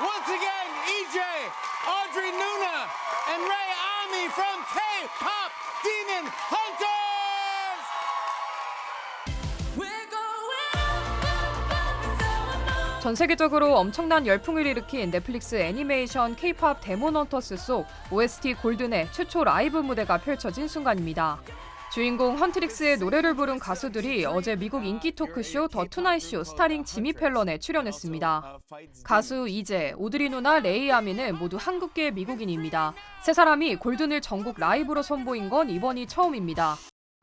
once again, EJ, Audrey Nuna, and Ray Ami from K-Pop Demon Hunters! 전 세계적으로 엄청난 열풍을 일으킨 넷플릭스 애니메이션 K-팝 데몬 헌터스 속 OST 골든의 최초 라이브 무대가 펼쳐진 순간입니다. 주인공 헌트릭스의 노래를 부른 가수들이 어제 미국 인기 토크쇼 더 투나잇 쇼 스타링 지미 펠런에 출연했습니다. 가수 이재, 오드리 누나 레이 아미는 모두 한국계 미국인입니다. 세 사람이 골든을 전국 라이브로 선보인 건 이번이 처음입니다.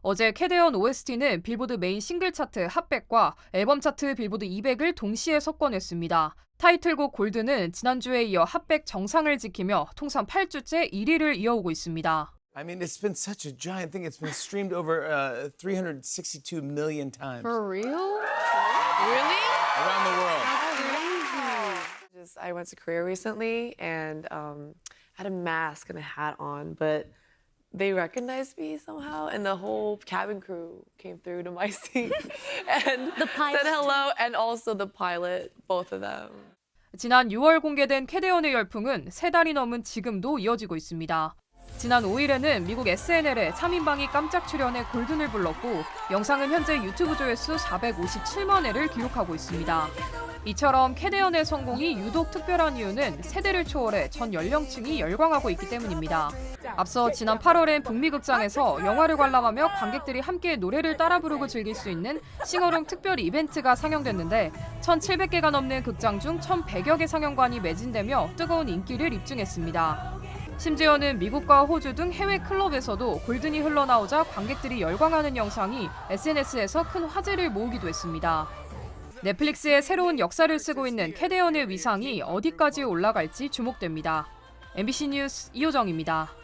어제 캐대언 OST는 빌보드 메인 싱글 차트 핫백과 앨범 차트 빌보드 200을 동시에 석권했습니다. 타이틀곡 골드는 지난주에 이어 핫백 정상을 지키며 통산 8주째 1위를 이어오고 있습니다. I mean, it's been such a giant thing. It's been streamed over uh, 362 million times For real? Really? around the world. Just I went to Korea recently and um, had a mask and a hat on, but they recognized me somehow, and the whole cabin crew came through to my seat and The pilot said hello, and also the pilot, both of them. 지난 6월 공개된 캐대언의 열풍은 세 달이 넘은 지금도 이어지고 있습니다. 지난 5일에는 미국 SNL에 3인방이 깜짝 출연해 골든을 불렀고 영상은 현재 유튜브 조회수 457만 회를 기록하고 있습니다. 이처럼 캐대언의 성공이 유독 특별한 이유는 세대를 초월해 전 연령층이 열광하고 있기 때문입니다. 앞서 지난 8월엔 북미 극장에서 영화를 관람하며 관객들이 함께 노래를 따라 부르고 즐길 수 있는 싱어롱 특별 이벤트가 상영됐는데 1,700개가 넘는 극장 중 1,100여 개 상영관이 매진되며 뜨거운 인기를 입증했습니다. 심지어는 미국과 호주 등 해외 클럽에서도 골든이 흘러나오자 관객들이 열광하는 영상이 SNS에서 큰 화제를 모으기도 했습니다. 넷플릭스의 새로운 역사를 쓰고 있는 캐대언의 위상이 어디까지 올라갈지 주목됩니다. MBC 뉴스 이호정입니다.